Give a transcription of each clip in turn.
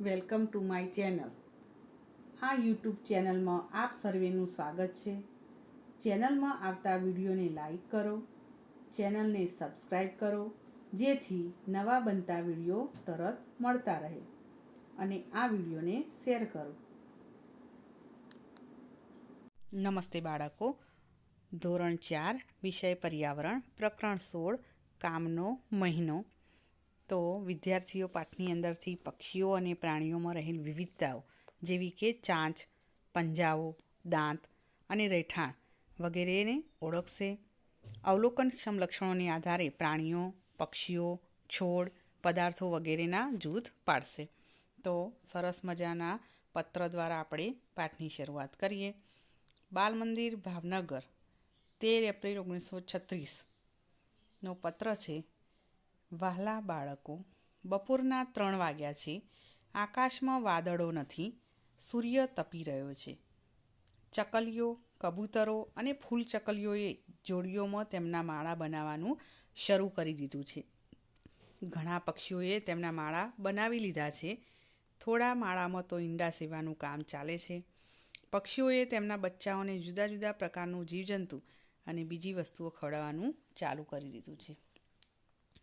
Welcome to my channel. આ YouTube ચેનલમાં આપ સર્વેનું સ્વાગત છે. ચેનલમાં આવતા વિડીયોને લાઈક કરો, ચેનલને સબસ્ક્રાઈબ કરો, જેથી નવા બનતા વીડિયો તરત મળતા રહે અને આ વિડીયોને શેર કરો. નમસ્તે બાળકો. ધોરણ ચાર, વિષય પર્યાવરણ, પ્રકરણ સોળ, કામનો મહિનો. તો વિદ્યાર્થીઓ પાઠની અંદરથી પક્ષીઓ અને પ્રાણીઓમાં રહેલ વિવિધતાઓ, જેવી કે ચાંચ, પંજાઓ, દાંત અને રહેઠાણ વગેરેને ઓળખશે. અવલોકનક્ષમ લક્ષણોને આધારે પ્રાણીઓ, પક્ષીઓ, છોડ, પદાર્થો વગેરેના જૂથ પાડશે. તો સરસ મજાના પત્ર દ્વારા આપણે પાઠની શરૂઆત કરીએ. બાલ મંદિર ભાવનગર, તેર એપ્રિલ ઓગણીસો છત્રીસનો પત્ર છે વહાલા બાળકો બપોરના ત્રણ વાગ્યા છે. આકાશમાં વાદળો નથી. સૂર્ય તપી રહ્યો છે. ચકલીઓ, કબૂતરો અને ફૂલ ચકલીઓએ જોડીઓમાં તેમના માળા બનાવવાનું શરૂ કરી દીધું છે. ઘણા પક્ષીઓએ તેમના માળા બનાવી લીધા છે. થોડા માળામાં તો ઈંડા સેવાનું કામ ચાલે છે. પક્ષીઓએ તેમના બચ્ચાઓને જુદા જુદા પ્રકારનું જીવજંતુ અને બીજી વસ્તુઓ ખવડાવવાનું ચાલુ કરી દીધું છે.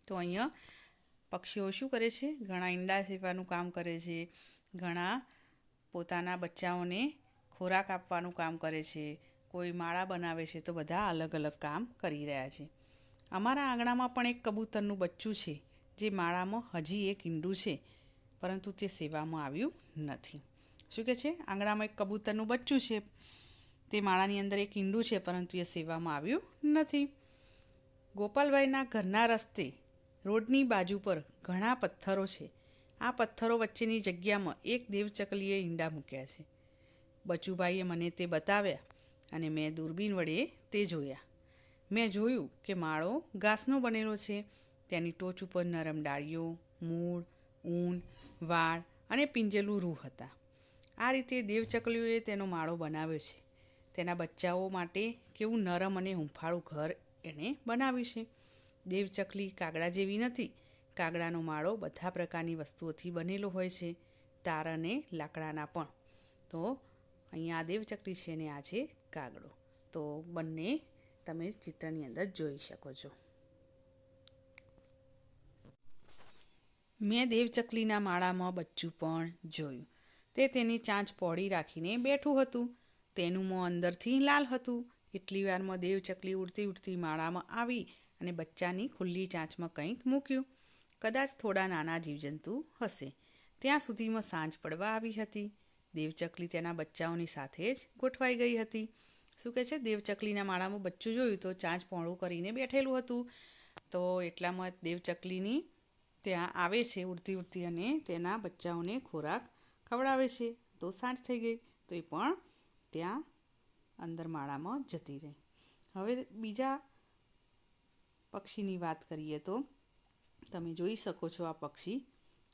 તો અહીંયા પક્ષીઓ શું કરે છે? ઘણા ઈંડા સેવાનું કામ કરે છે. ઘણા પોતાના બચ્ચાઓને ખોરાક આપવાનું કામ કરે છે. કોઈ માળા બનાવે છે તો બધા અલગ અલગ કામ કરી રહ્યા છે. અમારા આંગણામાં પણ એક કબૂતરનું બચ્ચું છે, જે માળામાં હજી એક ઈંડું છે, પરંતુ તે સેવામાં આવ્યું નથી. શું કે છે? આંગણામાં એક કબૂતરનું બચ્ચું છે. તે માળાની અંદર એક ઈંડું છે, પરંતુ એ સેવામાં આવ્યું નથી. ગોપાલભાઈના ઘરના રસ્તે રોડની બાજુ પર ઘણા પથ્થરો છે. આ પથ્થરો વચ્ચેની જગ્યામાં એક દેવચકલીએ ઈંડા મૂક્યા છે. બચુભાઈએ મને તે બતાવ્યા અને મેં દૂરબીન વડે તે જોયા. મેં જોયું કે માળો ઘાસનો બનેલો છે. તેની ટોચ ઉપર નરમ ડાળીઓ, મૂળ, ઊન, વાળ અને પિંજેલું રૂ હતા. આ રીતે દેવચકલીઓએ તેનો માળો બનાવ્યો છે. તેના બચ્ચાઓ માટે કેવું નરમ અને હૂંફાળું ઘર એણે બનાવ્યું છે. દેવચકલી કાગડા જેવી નથી. કાગડાનો માળો બધા પ્રકારની વસ્તુઓથી બનેલો હોય છે, તાર અને લાકડાના પણ. તો અહીંયા આ દેવચકલી છે ને આ છે કાગડો. તો બંને તમે ચિત્રની અંદર જોઈ શકો છો. મેં દેવચકલીના માળામાં બચ્ચું પણ જોયું. તે તેની ચાંચ પોડી રાખીને બેઠું હતું. તેનું મોં અંદરથી લાલ હતું. એટલી વારમાં દેવચકલી ઉડતી ઉડતી માળામાં આવી અને બચ્ચાની ખુલ્લી ચાંચમાં કંઈક મૂક્યું. કદાચ થોડા નાના જીવજંતુ હશે. ત્યાં સુધીમાં સાંજ પડવા આવી હતી. દેવચકલી તેના બચ્ચાઓની સાથે જ ગોઠવાઈ ગઈ હતી. શું કહે છે? દેવચકલીના માળામાં બચ્ચું જોયું તો ચાંચ પહોળું કરીને બેઠેલું હતું. તો એટલામાં દેવચકલીની ત્યાં આવે છે, ઉડતી ઉડતી અને તેના બચ્ચાઓને ખોરાક ખવડાવે છે. તો સાંજ થઈ ગઈ. તો એ પણ ત્યાં અંદર માળામાં જતી રહી. હવે બીજા પક્ષીની વાત કરીએ તો, તમે જોઈ શકો છો આ પક્ષી.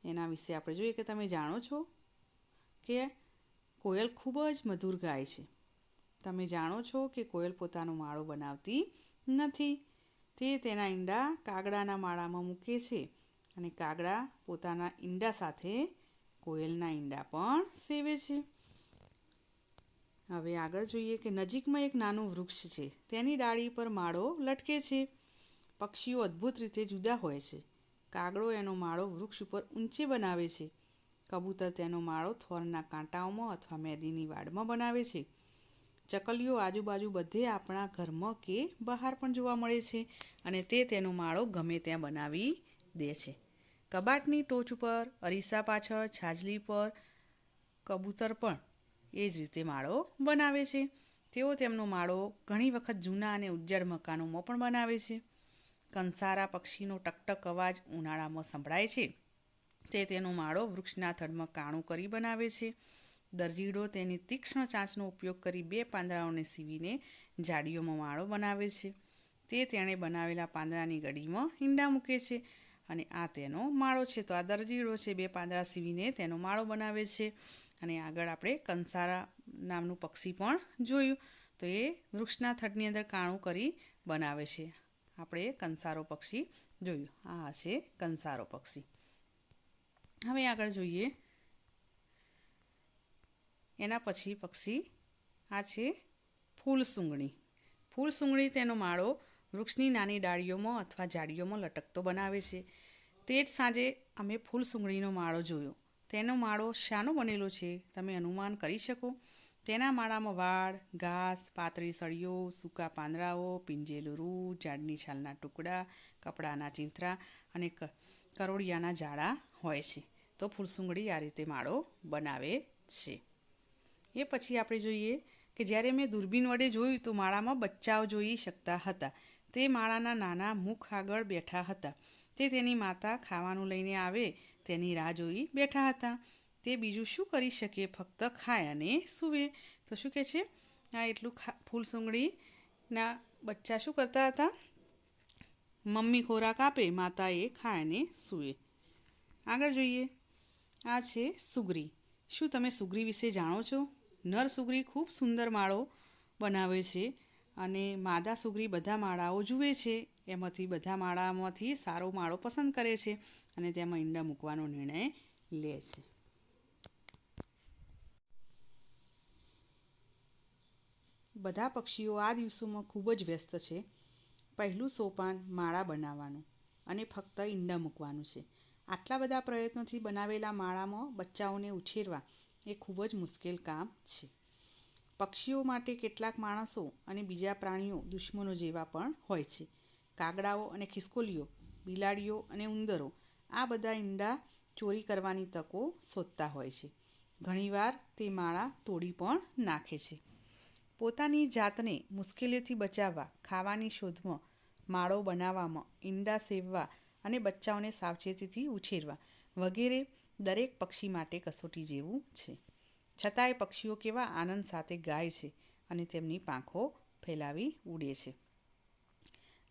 એના વિશે આપણે જોઈએ કે તમે જાણો છો કે કોયલ ખૂબ જ મધુર ગાય છે. તમે જાણો છો કે કોયલ પોતાનો માળો બનાવતી નથી. તે તેના ઈંડા કાગડાના માળામાં મૂકે છે અને કાગડા પોતાના ઈંડા સાથે કોયલના ઈંડા પણ સેવે છે. હવે આગળ જોઈએ કે નજીકમાં એક નાનું વૃક્ષ છે. તેની ડાળી પર માળો લટકે છે. પક્ષીઓ અદ્ભુત રીતે જુદા હોય છે. કાગડો એનો માળો વૃક્ષ ઉપર ઊંચે બનાવે છે. કબૂતર તેનો માળો થોરના કાંટાઓમાં અથવા મેદીની વાડમાં બનાવે છે. ચકલીઓ આજુબાજુ બધે આપણા ઘરમાં કે બહાર પણ જોવા મળે છે અને તે તેનો માળો ગમે ત્યાં બનાવી દે છે. કબાટની ટોચ ઉપર, અરીસા પાછળ, છાજલી પર, કબૂતર પણ એ જ રીતે માળો બનાવે છે. તેઓ તેમનો માળો ઘણી વખત જૂના અને ઉજ્જડ મકાનોમાં પણ બનાવે છે. કંસારા પક્ષીનો ટકટક અવાજ ઉનાળામાં સંભળાય છે. તે તેનો માળો વૃક્ષના થડમાં કાણું કરી બનાવે છે. દરજીડો તેની તીક્ષ્ણ ચાંચનો ઉપયોગ કરી બે પાંદડાઓને સીવીને જાડીઓમાં માળો બનાવે છે. તે તેણે બનાવેલા પાંદડાની ગડીમાં ઈંડા મૂકે છે અને આ તેનો માળો છે. તો આ દરજીડો છે, બે પાંદડા સીવીને તેનો માળો બનાવે છે. અને આગળ આપણે કંસારા નામનું પક્ષી પણ જોયું. તો એ વૃક્ષના થડની અંદર કાણું કરી બનાવે છે. આપણે કંસારો પક્ષી જોયું. આ છે કંસારો પક્ષી. હવે આગળ જોઈએ. એના પછી પક્ષી. આ છે ફૂલ સૂંગણી ફૂલ સૂંગણી તેનો માળો વૃક્ષની નાની ડાળીઓમાં અથવા ઝાડીઓમાં લટકતો બનાવે છે. તે જ સાંજે અમે ફૂલ સૂંગણીનો માળો જોયો. તેનો માળો શાનો બનેલો છે. તમે અનુમાન કરી શકો. તેના માળામાં વાળ, ઘાસ, પાતળી સળીઓ, સૂકા પાંદડાઓ, પીંજેલું રૂ, ઝાડની છાલના ટુકડા, કપડાના ચીંથરા અને કરોળિયાના ઝાડા હોય છે. તો ફૂલસુંગડી આ રીતે માળો બનાવે છે. એ પછી આપણે જોઈએ કે જ્યારે મેં દૂરબીન વડે જોયું તો માળામાં બચ્ચાઓ જોઈ શકતા હતા. તે માળાના નાના મુખ આગળ બેઠા હતા. તે તેની માતા ખાવાનું લઈને આવે, તેની રાહ જોઈ બેઠા હતા. તે બીજું શું કરી શકે ફક્ત ખાય અને સૂવે. તો શું કહે છે? આ એટલું ખા ફૂલ સુંગળીના બચ્ચા શું કરતા હતા? મમ્મી ખોરાક આપે માતા એ ખાય અને સૂવે. આગળ જોઈએ. આ છે સુગરી. શું તમે સુગરી વિશે જાણો છો? નર સુગરી ખૂબ સુંદર માળો બનાવે છે અને માદા સુગરી બધા માળાઓ જુએ છે. એમાંથી બધા માળામાંથી સારો માળો પસંદ કરે છે અને તેમાં ઈંડા મૂકવાનો નિર્ણય લે છે. બધા પક્ષીઓ આ દિવસોમાં ખૂબ જ વ્યસ્ત છે. પહેલું સોપાન માળા બનાવવાનું અને ફક્ત ઈંડા મૂકવાનું છે. આટલા બધા પ્રયત્નોથી બનાવેલા માળામાં બચ્ચાઓને ઉછેરવા એ ખૂબ જ મુશ્કેલ કામ છે. પક્ષીઓ માટે કેટલાક માણસો અને બીજા પ્રાણીઓ દુશ્મનો જેવા પણ હોય છે. કાગડાઓ અને ખિસકોલીઓ, બિલાડીઓ અને ઉંદરો આ બધા ઈંડા ચોરી કરવાની તકો શોધતા હોય છે. ઘણીવાર તે માળા તોડી પણ નાખે છે. પોતાની જાતને મુશ્કેલીઓથી બચાવવા, ખાવાની શોધમાં, માળો બનાવવામાં, ઈંડા સેવવા અને બચ્ચાઓને સાવચેતીથી ઉછેરવા વગેરે દરેક પક્ષી માટે કસોટી જેવું છે. છતાંય પક્ષીઓ કેવા આનંદ સાથે ગાય છે અને તેમની પાંખો ફેલાવી ઉડે છે.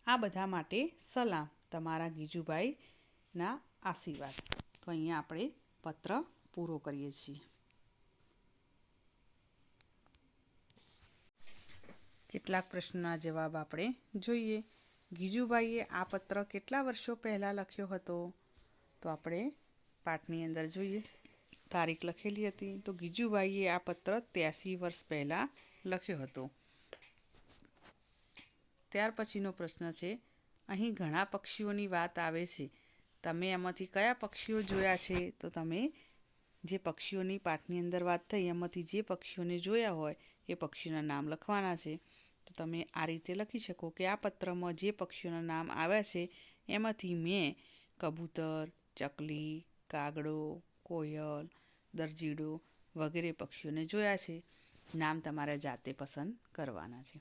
આ બધા માટે સલામ તમારા ગીજુભાઈના આશીર્વાદ. તો અહીંયા આપણે પત્ર પૂરો કરીએ છીએ. કેટલાક પ્રશ્નોના જવાબ આપણે જોઈએ. ગીજુભાઈએ આ પત્ર કેટલા વર્ષો પહેલાં લખ્યો હતો? તો આપણે પાઠની અંદર જોઈએ. તારીખ લખેલી હતી. તો ગીજુભાઈએ આ પત્ર ત્યાસી વર્ષ પહેલાં લખ્યો હતો. ત્યાર પછીનો પ્રશ્ન છે, અહીં ઘણા પક્ષીઓની વાત આવે છે. તમે એમાંથી કયા પક્ષીઓ જોયા છે? તો તમે જે પક્ષીઓની પાઠની અંદર વાત થઈ, એમાંથી જે પક્ષીઓને જોયા હોય એ પક્ષીઓના નામ લખવાના છે. તો તમે આ રીતે લખી શકો કે આ પત્રમાં જે પક્ષીઓના નામ આવ્યા છે, એમાંથી મેં કબૂતર, ચકલી, કાગડો, કોયલ, દરજીડો વગેરે પક્ષીઓને જોયા છે. નામ તમારે જાતે પસંદ કરવાના છે.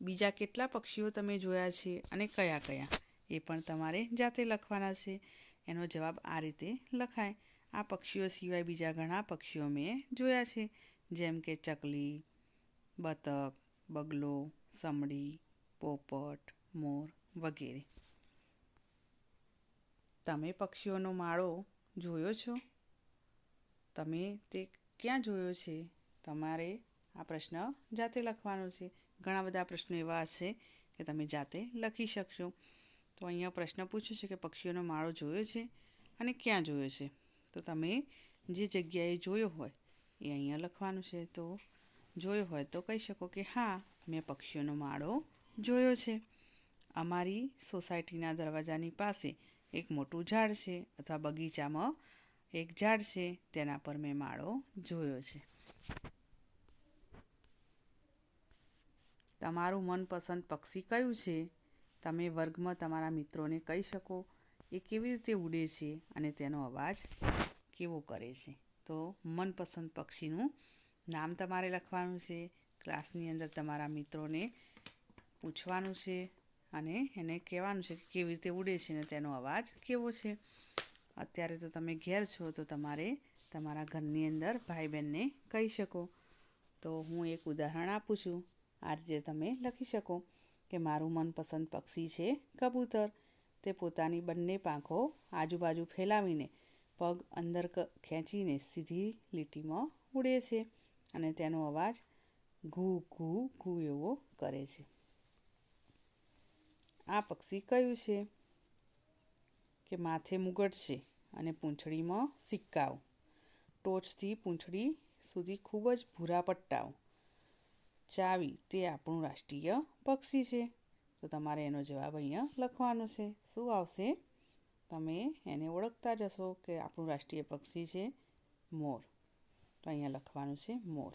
બીજા કેટલા પક્ષીઓ તમે જોયા છે અને કયા કયા, એ પણ તમારે જાતે લખવાના છે. એનો જવાબ આ રીતે લખાય. આ પક્ષીઓ સિવાય બીજા ઘણા પક્ષીઓ મેં જોયા છે. જેમ કે ચકલી, બતક, બગલો, સમડી, પોપટ, મોર વગેરે. તમે પક્ષીઓનો માળો જોયો છો? તમે તે ક્યાં જોયો છે? તમારે આ પ્રશ્ન જાતે લખવાનો છે. ઘણા બધા પ્રશ્નો એવા હશે કે તમે જાતે લખી શકશો. તો અહીંયા પ્રશ્ન પૂછ્યો છે કે પક્ષીઓનો માળો જોયો છે અને ક્યાં જોયો છે? તો તમે જે જગ્યાએ જોયો હોય એ અહીંયા લખવાનું છે. તો જોયો હોય તો કહી શકો કે હા, મેં પક્ષીઓનો માળો જોયો છે. અમારી સોસાયટીના દરવાજાની પાસે એક મોટું ઝાડ છે અથવા બગીચામાં એક ઝાડ છે. તેના પર મેં માળો જોયો છે. તમારું મનપસંદ પક્ષી કયું છે? તમે વર્ગમાં તમારા મિત્રોને કહી શકો એ કેવી રીતે ઉડે છે અને તેનો અવાજ કેવો કરે છે. તો મનપસંદ પક્ષીનું નામ તમારે લખવાનું છે. ક્લાસની અંદર તમારા મિત્રોને પૂછવાનું છે અને એને કહેવાનું છે કે કેવી રીતે ઉડે છે ને તેનો અવાજ કેવો છે. અત્યારે તો તમે ઘેર છો તો તમારે તમારા ઘરની અંદર ભાઈ બહેનને કહી શકો. તો હું એક ઉદાહરણ આપું છું. આ રીતે તમે લખી શકો કે મારું મનપસંદ પક્ષી છે કબૂતર. તે પોતાની બંને પાંખો આજુબાજુ ફેલાવીને પગ અંદર ખેંચીને સીધી લીટીમાં ઉડે છે અને તેનો અવાજ ઘૂ ઘૂ ઘૂ એવો કરે છે. આ પક્ષી કયું છે? કે માથે મુગટ છે અને પૂંછડીમાં સિક્કાઓ. ટોચથી પૂંછડી સુધી ખૂબ જ ભૂરા પટ્ટાઓ. ચાવી તે આપણું રાષ્ટ્રીય પક્ષી છે. તો તમારે એનો જવાબ અહીંયા લખવાનો છે. શું આવશે? તમે એને ઓળખતા જ હશો કે આપણું રાષ્ટ્રીય પક્ષી છે મોર. તો અહીંયા લખવાનું છે મોર.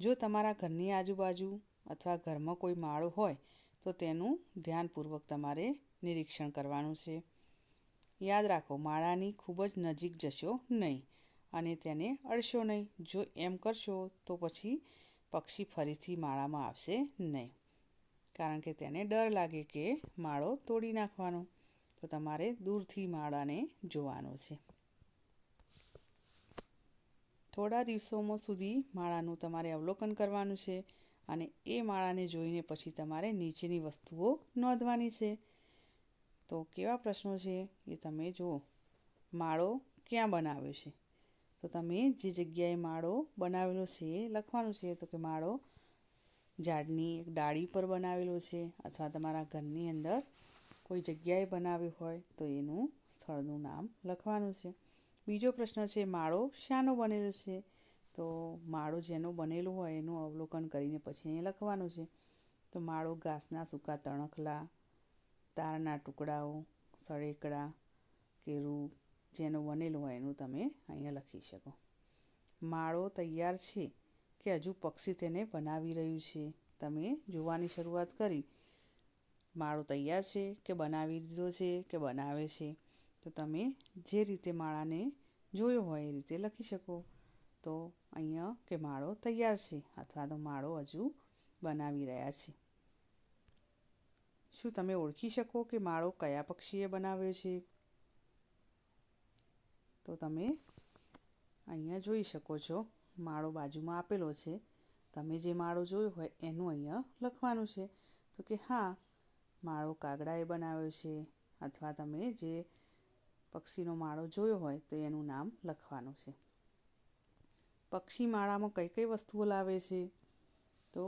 જો તમારા ઘરની આજુબાજુ અથવા ઘરમાં કોઈ માળો હોય, તો તેનું ધ્યાનપૂર્વક તમારે નિરીક્ષણ કરવાનું છે. યાદ રાખો, માળાની ખૂબ જ નજીક જશો નહીં અને તેને અડશો નહીં. જો એમ કરશો, તો પછી પક્ષી ફરીથી માળામાં આવશે નહીં. કારણ કે તેને ડર લાગે કે માળો તોડી નાખવાનો. તો તમારે દૂરથી માળાને જોવાનો છે. થોડા દિવસોમાં સુધી માળાનું તમારે અવલોકન કરવાનું છે અને એ માળાને જોઈને પછી તમારે નીચેની વસ્તુઓ નોંધવાની છે. તો કેવા પ્રશ્નો છે એ તમે જુઓ. માળો ક્યાં બનાવ્યો છે? તો તમે જે જગ્યાએ માળો બનાવેલો છે એ લખવાનું છે. તો કે માળો ઝાડની એક ડાળી પર બનાવેલો છે અથવા તમારા ઘરની અંદર કોઈ જગ્યાએ બનાવ્યું હોય તો એનું સ્થળનું નામ લખવાનું છે. બીજો પ્રશ્ન છે, માળો શાનો બનેલો છે? તો માળો જેનો બનેલો હોય એનું અવલોકન કરીને પછી અહીં લખવાનું છે. તો માળો ઘાસના સૂકા તણખલા, તારના ટુકડાઓ, સળેકડા કે રૂ જેનો બનેલો હોય એનું તમે અહીંયા લખી શકો. માળો તૈયાર છે કે હજુ પક્ષી તેને બનાવી રહ્યું છે? તમે જોવાની શરૂઆત કરી. માળો તૈયાર છે કે બનાવી દીધો છે કે બનાવે છે, તો તમે જે રીતે માળાને જોયો હોય એ રીતે લખી શકો. તો અહીંયા કે માળો તૈયાર છે અથવા તો માળો હજુ બનાવી રહ્યા છે. શું તમે ઓળખી શકો કે માળો કયા પક્ષીએ બનાવ્યો છે? તો તમે અહીંયા જોઈ શકો છો, માળો બાજુમાં આપેલો છે. તમે જે માળો જોયો હોય એનું અહીંયા લખવાનું છે. તો કે હા માળો કાગડાએ બનાવ્યો છે અથવા તમે જે પક્ષીનો માળો જોયો હોય તો એનું નામ લખવાનું છે. પક્ષી માળામાં કઈ કઈ વસ્તુઓ લાવે છે? તો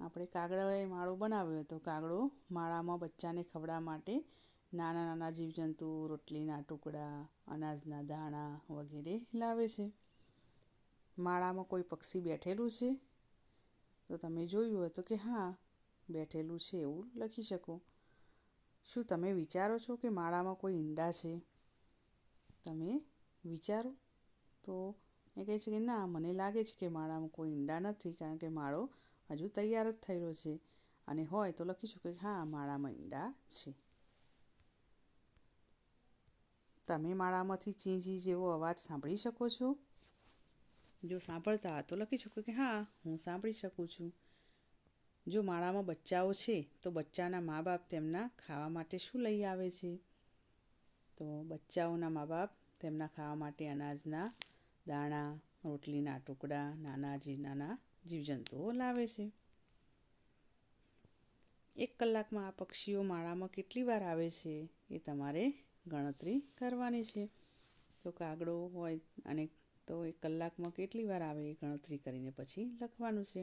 આપણે કાગડાએ માળો બનાવ્યો તો કાગડો માળામાં બચ્ચાને ખવડાવવા માટે નાના નાના જીવજંતુ, રોટલીના ટુકડા, અનાજના દાણા વગેરે લાવે છે. માળામાં કોઈ પક્ષી બેઠેલું છે? તો તમે જોયું હતું કે હા બેઠેલું છે એવું લખી શકો. શું તમે વિચારો છો કે માળામાં કોઈ ઈંડા છે? તમે વિચારો. તો એ કહે છે કે ના, મને લાગે છે કે માળામાં કોઈ ઈંડા નથી કારણ કે માળો હજુ તૈયાર જ થયેલો છે. અને હોય તો લખી શકો કે હા, માળામાં ઈંડા છે. તમે માળામાંથી ચીંજી જેવો અવાજ સાંભળી શકો છો? જો સાંભળતા તો લખી શકો કે હા, હું સાંભળી શકું છું. જો માળામાં બચ્ચાઓ છે, તો બચ્ચાના મા બાપ તેમના ખાવા માટે શું લઈ આવે છે? તો બચ્ચાઓના મા બાપ તેમના ખાવા માટે અનાજના દાણા, રોટલીના ટુકડા, નાના જે નાના જીવજંતુઓ લાવે છે. એક કલાકમાં આ પક્ષીઓ માળામાં કેટલી વાર આવે છે એ તમારે ગણતરી કરવાની છે. તો કાગડો હોય અને તો એક કલાકમાં કેટલી વાર આવે એ ગણતરી કરીને પછી લખવાનું છે.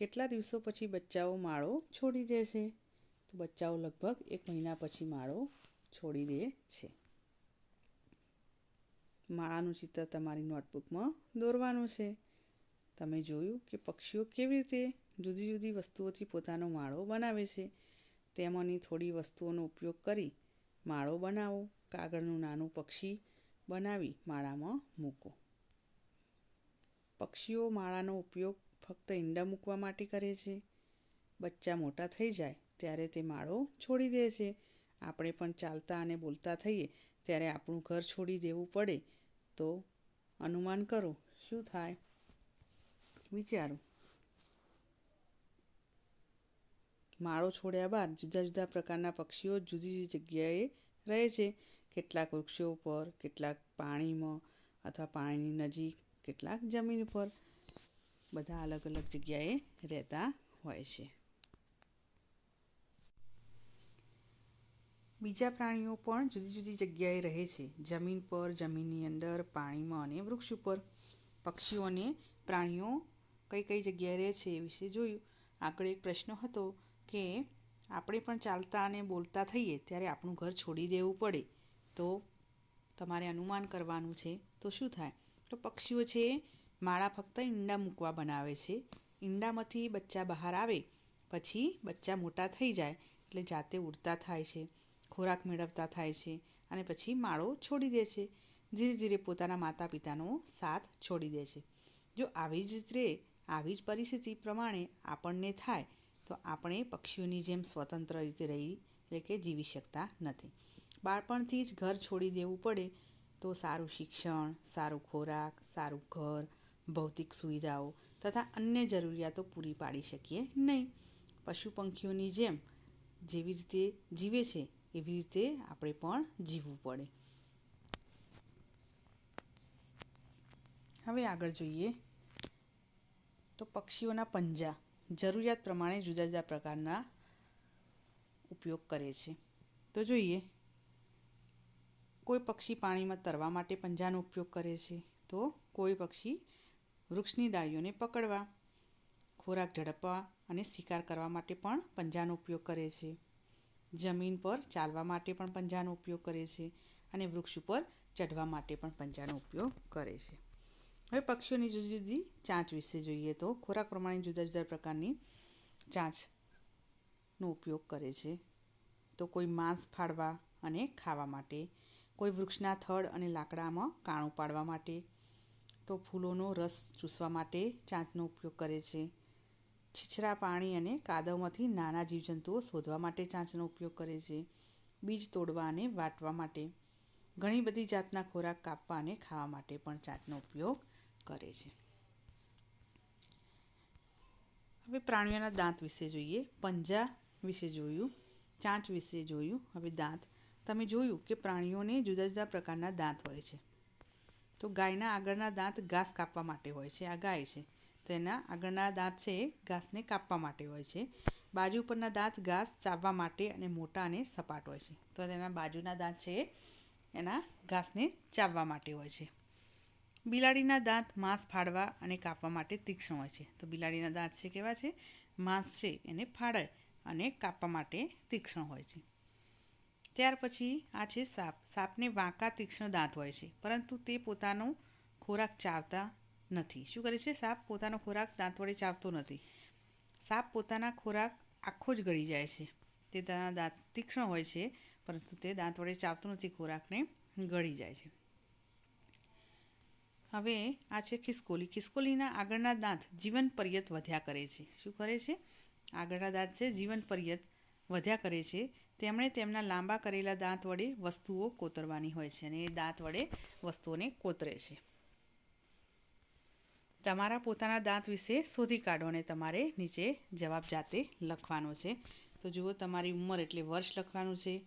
કેટલા દિવસો પછી બચ્ચાઓ માળો છોડી દે છે? તો બચ્ચાઓ લગભગ એક મહિના પછી માળો છોડી દે છે. માળાનું ચિત્ર તમારી નોટબુકમાં દોરવાનું છે. તમે જોયું કે પક્ષીઓ કેવી રીતે જુદી જુદી વસ્તુઓથી પોતાનો માળો બનાવે છે. તેમાંની થોડી વસ્તુઓનો ઉપયોગ કરી માળો બનાવો, કાગળનું નાનું પક્ષી બનાવી માળામાં મૂકો. પક્ષીઓ માળાનો ઉપયોગ ફક્ત ઈંડા મૂકવા માટે કરે છે? બચ્ચા મોટા થઈ જાય ત્યારે તે માળો છોડી દે છે. આપણે પણ ચાલતા અને બોલતા થઈએ ત્યારે આપણું ઘર છોડી દેવું પડે. તો અનુમાન કરો, શું થાય? વિચારો. માળો છોડ્યા બાદ જુદા જુદા પ્રકારના પક્ષીઓ જુદી જુદી જગ્યાએ રહે છે. કેટલાક વૃક્ષો ઉપર, કેટલાક પાણીમાં અથવા પાણીની નજીક, કેટલાક જમીન પર બધા અલગ અલગ જગ્યાએ રહેતા હોય છે. બીજા પ્રાણીઓ પણ જુદી જુદી જગ્યાએ રહે છે. જમીન પર, જમીનની અંદર, પાણીમાં અને વૃક્ષ ઉપર. પક્ષીઓ અને પ્રાણીઓ કઈ કઈ જગ્યાએ રહે છે એ વિશે જોયું. આગળ એક પ્રશ્ન હતો કે આપણે પણ ચાલતા અને બોલતા થઈએ ત્યારે આપણું ઘર છોડી દેવું પડે. તો તમારે અનુમાન કરવાનું છે તો શું થાય? તો પક્ષીઓ છે માળા ફક્ત ઈંડા મૂકવા બનાવે છે. ઈંડામાંથી બચ્ચા બહાર આવે, પછી બચ્ચા મોટા થઈ જાય એટલે જાતે ઉડતા થાય છે, ખોરાક મેળવતા થાય છે અને પછી માળો છોડી દે છે. ધીરે ધીરે પોતાના માતા પિતાનો સાથ છોડી દે છે. જો આવી જ રીતે, આવી જ પરિસ્થિતિ પ્રમાણે આપણને થાય, તો આપણે પક્ષીઓની જેમ સ્વતંત્ર રીતે રહી એટલે કે જીવી શકતા નથી. બાળપણથી જ ઘર છોડી દેવું પડે તો સારું શિક્ષણ, સારું ખોરાક, સારું ઘર ભૌતિક સુવિધાઓ તથા અન્ય જરૂરિયાતો પૂરી પાડી શકીએ નહીં. પશુ પંખીઓની જેમ જેવી રીતે જીવે છે, એવી રીતે આપણે પણ જીવવું પડે. હવે આગળ જોઈએ તો પક્ષીઓના પંજા જરૂરિયાત પ્રમાણે જુદા જુદા પ્રકારના ઉપયોગ કરે છે. તો જોઈએ, કોઈ પક્ષી પાણીમાં તરવા માટે પંજાનો ઉપયોગ કરે છે તો કોઈ પક્ષી વૃક્ષની ડાળીઓને પકડવા, ખોરાક ઝડપવા અને શિકાર કરવા માટે પણ પંજાનો ઉપયોગ કરે છે. જમીન પર ચાલવા માટે પણ પંજાનો ઉપયોગ કરે છે અને વૃક્ષ ઉપર ચઢવા માટે પણ પંજાનો ઉપયોગ કરે છે. હવે પક્ષીઓની જુદી જુદી ચાંચ વિશે જોઈએ તો ખોરાક પ્રમાણે જુદા જુદા પ્રકારની ચાંચનો ઉપયોગ કરે છે. તો કોઈ માંસ ફાડવા અને ખાવા માટે, કોઈ વૃક્ષના થડ અને લાકડામાં કાણું પાડવા માટે તો ફૂલોનો રસ ચૂસવા માટે ચાંચનો ઉપયોગ કરે છે. છીછરા પાણી અને કાદવમાંથી નાના જીવજંતુઓ શોધવા માટે ચાંચનો ઉપયોગ કરે છે. બીજ તોડવા અને વાટવા માટે. ઘણી બધી જાતના ખોરાક કાપવા અને ખાવા માટે પણ ચાંચનો ઉપયોગ કરે છે. હવે પ્રાણીઓના દાંત વિશે જોઈએ. પંજા વિશે જોયું. ચાંચ વિશે જોયું. હવે દાંત. તમે જોયું કે પ્રાણીઓને જુદા જુદા પ્રકારના દાંત હોય છે. તો ગાયના આગળના દાંત ઘાસ કાપવા માટે હોય છે. આ ગાય છે. તો એના આગળના દાંત છે એ ઘાસને કાપવા માટે હોય છે. બાજુ પરના દાંત ઘાસ ચાવવા માટે અને મોટા અને સપાટ હોય છે. તો તેના બાજુના દાંત છે એના ઘાસને ચાવવા માટે હોય છે. બિલાડીના દાંત માંસ ફાડવા અને કાપવા માટે તીક્ષ્ણ હોય છે. તો બિલાડીના દાંત છે કેવા છે? માંસ છે એને ફાડે અને કાપવા માટે તીક્ષ્ણ હોય છે. ત્યાર પછી આ છે સાપ. સાપને વાંકા તીક્ષ્ણ દાંત હોય છે, પરંતુ તે પોતાનો ખોરાક ચાવતા નથી. શું કરે છે? સાપ પોતાનો ખોરાક દાંત વડે ચાવતો નથી. સાપ પોતાના ખોરાક આખો જ ગળી જાય છે. તે તેના દાંત તીક્ષ્ણ હોય છે, પરંતુ તે દાંત વડે ચાવતો નથી, ખોરાકને ગળી જાય છે. હવે આ છે ખિસકોલી. ખિસકોલીના આગળના દાંત જીવન પર્યત વધ્યા કરે છે. શું કરે છે? આગળના દાંત છે જીવન પર્યત વધ્યા કરે છે. તેમણે તેમના લાંબા કરેલા દાંત વડે વસ્તુઓ કોતરવાની હોય છે અને એ દાંત વડે વસ્તુઓને કોતરે છે. તમારા પોતાના દાંત વિશે શોધી કાઢો અને તમારે નીચે જવાબ જાતે લખવાનો છે. તો જુઓ, તમારી ઉંમર એટલે વર્ષ લખવાનું છે,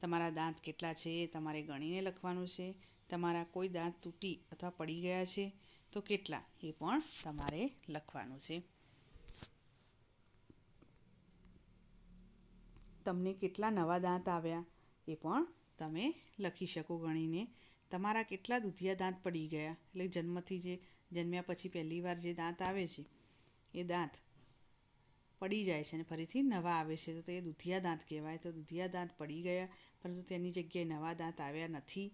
તમારા દાંત કેટલા છે એ તમારે ગણીને લખવાનું છે, તમારા કોઈ દાંત તૂટી અથવા પડી ગયા છે, તો કેટલા એ પણ તમારે લખવાનું છે. તમને કેટલા નવા દાંત આવ્યા એ પણ તમે લખી શકો ગણીને. તમારા કેટલા દૂધિયા દાંત પડી ગયા? એટલે જન્મથી જે જન્મ્યા પછી પહેલી વાર જે દાંત આવે છે, એ દાંત પડી જાય છે અને ફરીથી નવા આવે છે. તો તે દૂધિયા દાંત કહેવાય. તો દૂધિયા દાંત પડી ગયા, પરંતુ તેની જગ્યાએ નવા દાંત આવ્યા નથી.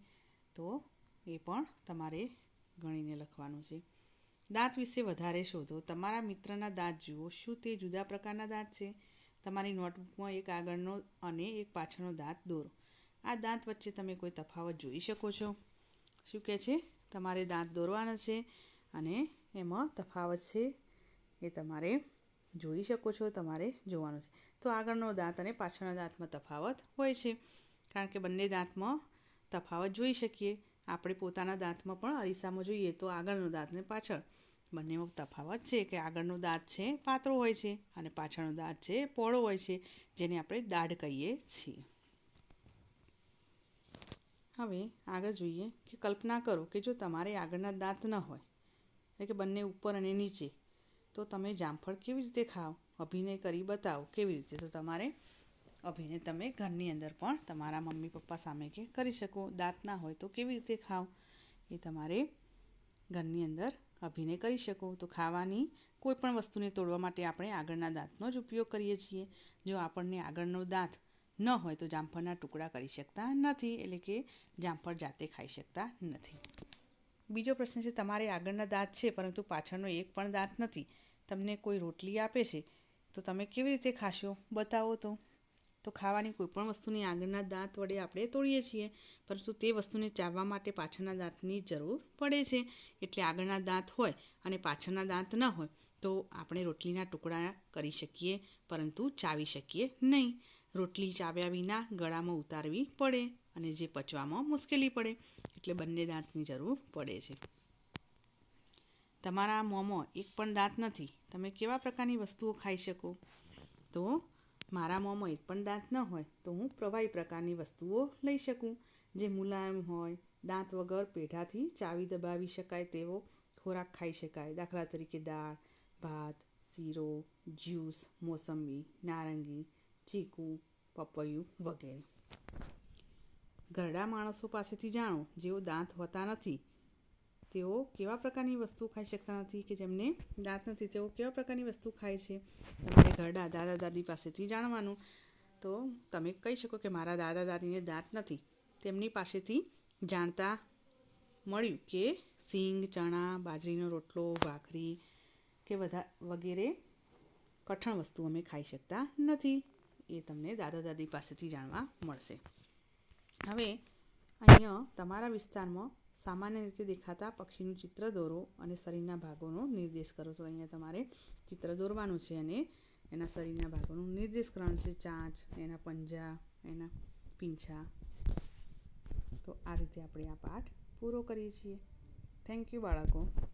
તો એ પણ તમારે ગણીને લખવાનું છે. દાંત વિશે વધારે શોધો. તમારા મિત્રના દાંત જુઓ. શું તે જુદા પ્રકારના દાંત છે? તમારી નોટબુકમાં એક આગળનો અને એક પાછળનો દાંત દોરો. આ દાંત વચ્ચે તમે કોઈ તફાવત જોઈ શકો છો. શું કહે છે? તમારે દાંત દોરવાના છે અને એમાં તફાવત છે એ તમારે જોઈ શકો છો, તમારે જોવાનું છે. તો આગળનો દાંત અને પાછળના દાંતમાં તફાવત હોય છે. કારણ કે બંને દાંતમાં તફાવત જોઈ શકીએ. આપણે પોતાના દાંતમાં પણ અરીસામાં જોઈએ તો આગળનો દાંત ને પાછળ. બંનેમાં તફાવત છે કે આગળનો દાંત છે પાતળો હોય છે અને પાછળનો દાંત છે પહોળો હોય છે, જેને આપણે દાઢ કહીએ છીએ. હવે આગળ જોઈએ કે કલ્પના કરો કે જો તમારે આગળના દાંત ન હોય, એટલે કે બંને ઉપર અને નીચે, તો તમે જામફળ કેવી રીતે ખાઓ? અભિનય કરી બતાવો કેવી રીતે? તો તમારે અભિનય તમે ઘરની અંદર પણ તમારા મમ્મી પપ્પા સામે કે કરી શકો. દાંત ના હોય તો કેવી રીતે ખાઓ? એ તમારે ઘરની અંદર અભિનય કરી શકો. તો ખાવાની કોઈ પણ વસ્તુને તોડવા માટે આપણે આગળના દાંતનો જ ઉપયોગ કરીએ છીએ. જો આપણને આગળનો દાંત ન હોય તો જામફળના ટુકડા કરી શકતા નથી, એટલે કે જામફળ જાતે ખાઈ શકતા નથી. બીજો પ્રશ્ન છે, તમારે આગળના દાંત છે, પરંતુ પાછળનો એક પણ દાંત નથી. તમને કોઈ રોટલી આપે છે, તો તમે કેવી રીતે ખાશો? બતાવો તો. તો ખાવાની કોઈપણ વસ્તુની આગળના દાંત વડે આપણે તોડીએ છીએ, પરંતુ તે વસ્તુને ચાવવા માટે પાછળના દાંતની જરૂર પડે છે. એટલે આગળના દાંત હોય અને પાછળના દાંત ન હોય, તો આપણે રોટલીના ટુકડા કરી શકીએ, પરંતુ ચાવી શકીએ નહીં. રોટલી ચાવ્યા વિના ગળામાં ઉતારવી પડે અને જે પચવામાં મુશ્કેલી પડે, એટલે બંને દાંતની જરૂર પડે છે. તમારા મોંમાં એક પણ દાંત નથી. તમે કેવા પ્રકારની વસ્તુઓ ખાઈ શકો? તો મારા મોંમાં એક પણ દાંત ન હોય, તો હું પ્રવાહી પ્રકારની વસ્તુઓ લઈ શકું. જે મુલાયમ હોય, દાંત વગર પેઢાથી ચાવી દબાવી શકાય તેવો ખોરાક ખાઈ શકાય. દાખલા તરીકે દાળ, ભાત, શીરો, જ્યુસ, મોસંબી, નારંગી, ચીકુ, પપૈયું વગેરે. ઘરડા માણસો પાસેથી જાણો, જેઓ દાંત હોતા નથી તેઓ કેવા પ્રકારની વસ્તુ ખાઈ શકતા નથી કે જેમને દાંત નથી? તેઓ કેવા પ્રકારની વસ્તુ ખાય છે? તમારે ઘરડા દાદા દાદી પાસેથી જાણવાનું. તો તમે કહી શકો કે મારા દાદા દાદીને દાંત નથી. તેમની પાસેથી જાણતા મળ્યું કે સિંગ, ચણા, બાજરીનો રોટલો, ભાખરી કે બધા વગેરે કઠણ વસ્તુ અમે ખાઈ શકતા નથી. એ તમને દાદા દાદી પાસેથી જાણવા મળશે. હવે અહીંયા તમારા વિસ્તારમાં સામાન્ય રીતે દેખાતા પક્ષીનું ચિત્ર દોરો અને શરીરના ભાગોનો નિર્દેશ કરો. તો અહીંયા તમારે ચિત્ર દોરવાનું છે અને એના શરીરના ભાગોનું નિર્દેશ કરવાનું છે. ચાંચ, એના પંજા, એના પીંછા. તો આ રીતે આપણે આ પાઠ પૂરો કરીએ છીએ. થેન્ક યુ બાળકો.